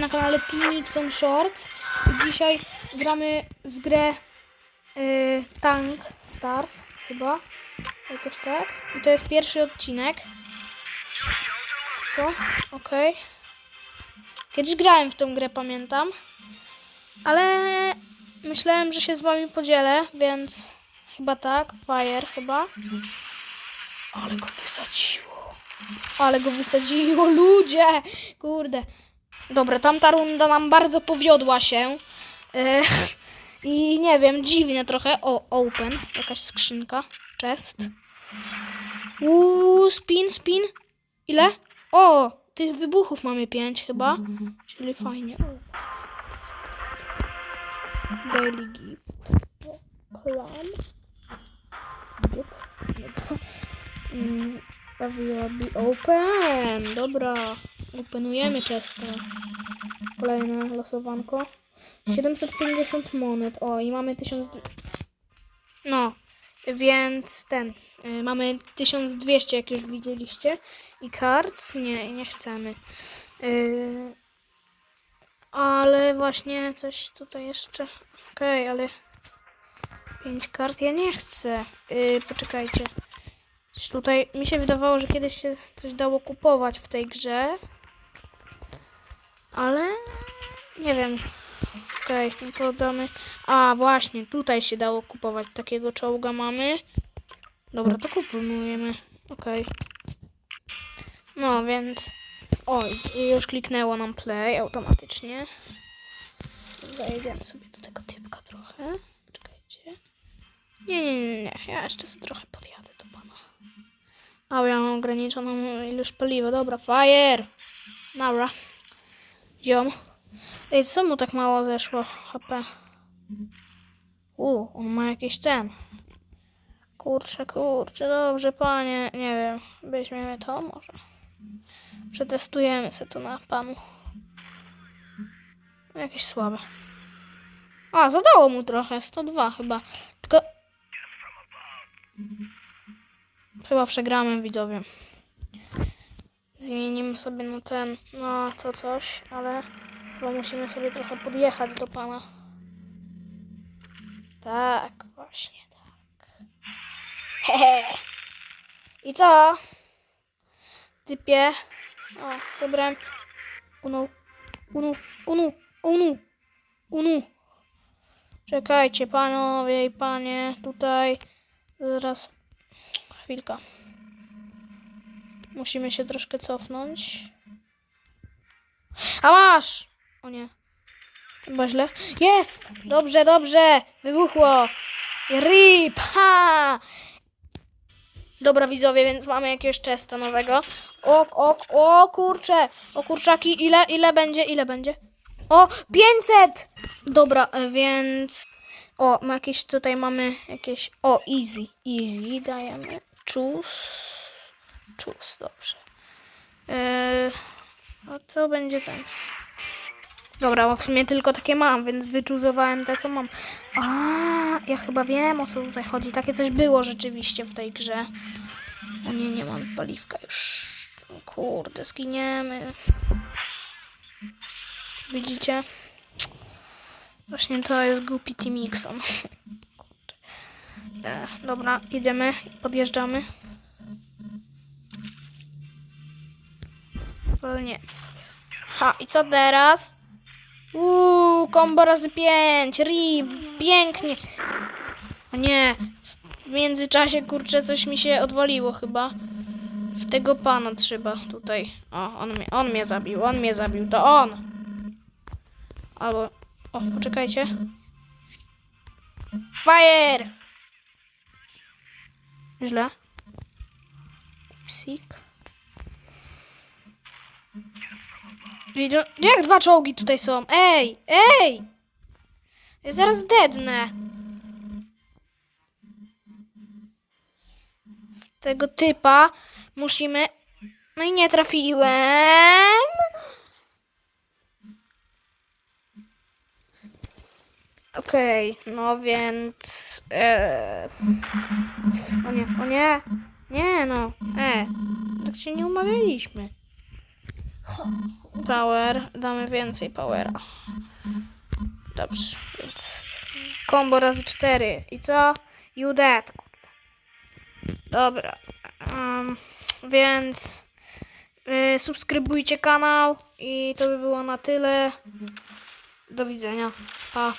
na kanale Teamixon Shorts. Dzisiaj gramy w grę y, Tank Stars, chyba. Jakoś tak. I to jest pierwszy odcinek. To, okej. Kiedyś grałem w tą grę, pamiętam. Ale myślałem, że się z wami podzielę, więc chyba tak. Fire chyba. Ale go wysadziło. Ale go wysadziło, ludzie! Kurde. Dobra, tamta runda nam bardzo powiodła się. E, I nie wiem, dziwnie trochę. O, open. Jakaś skrzynka. Chest. Uuu, spin, spin. Ile? O, tych wybuchów mamy pięć chyba. Czyli fajnie. Daily gift. Clan. Mm, Available open. Dobra. Openujemy często. Kolejne losowanko. 750 monet. O, i mamy 1000. No, więc ten. Y, mamy 1200, jak już widzieliście. I kart? Nie, nie chcemy. Y, ale właśnie coś tutaj jeszcze. Okej, ale. 5 kart ja nie chcę. Y, poczekajcie. Tutaj mi się wydawało, że kiedyś się coś dało kupować w tej grze. Ale nie wiem. Okej, no to damy. A, właśnie, tutaj się dało kupować. Takiego czołga mamy. Dobra, to kupujemy. Okej. No, więc. O, i już kliknęło nam play automatycznie. Zajedziemy sobie do tego typka trochę. Czekajcie. Nie, nie, nie, nie. Ja jeszcze sobie trochę podjadę do pana. A, ja mam ograniczoną ilość paliwa. Dobra, fire! Dobra. Ziom. Ej, co mu tak mało zeszło HP? U, on ma jakiś ten. Kurczę, kurczę, dobrze, panie. Nie wiem, weźmiemy to może. Przetestujemy sobie to na panu. Jakieś słabe. A, zadało mu trochę, 102 chyba. Tylko... Chyba przegramy, widzowie. Zmienimy sobie na ten, no to coś, ale chyba musimy sobie trochę podjechać do pana. Tak, właśnie tak. Hehe. I co? Typie. O, zebrałem. Unu, unu, unu, unu, unu. Czekajcie, panowie i panie, tutaj. Zaraz. Chwilka. Musimy się troszkę cofnąć. A masz! O nie. Chyba źle. Jest! Dobrze, dobrze! Wybuchło! RIP! Ha! Dobra widzowie, więc mamy jakiegoś czesta nowego. Ok, ok, o kurcze! O kurczaki, ile, ile będzie, ile będzie? O, 500! Dobra, więc... O, jakieś, tutaj mamy jakieś... O, easy, easy, dajemy. Choose. Choose, dobrze. Eee, a to będzie ten. Dobra, bo w sumie tylko takie mam, więc wyczuzowałem te, co mam. A, ja chyba wiem, o co tutaj chodzi. Takie coś było rzeczywiście w tej grze. O nie, nie mam paliwka już. Kurde, zginiemy. Widzicie? Właśnie to jest głupi Timixon. E, dobra, jedziemy, podjeżdżamy. Wolniemy sobie. Ha, i co teraz? Uuu, kombo razy 5, rip, pięknie. O nie, w międzyczasie, kurczę, coś mi się odwaliło chyba. W tego pana trzeba tutaj. O, on mnie, on mnie zabił, on mnie zabił, to on. Albo, o, poczekajcie. Fire! Źle. Psik. Jak dwa czołgi tutaj są? Ej! Ej! Ja zaraz dednę. Tego typa musimy... No i nie trafiłem. Okej, no więc... E... O nie, o nie! Nie no, e! Tak się nie umawialiśmy. Power. Damy więcej powera. Dobrze. Więc combo razy 4. I co? You dead. Dobra. em, więc y, subskrybujcie kanał i to by było na tyle. Do widzenia. Pa.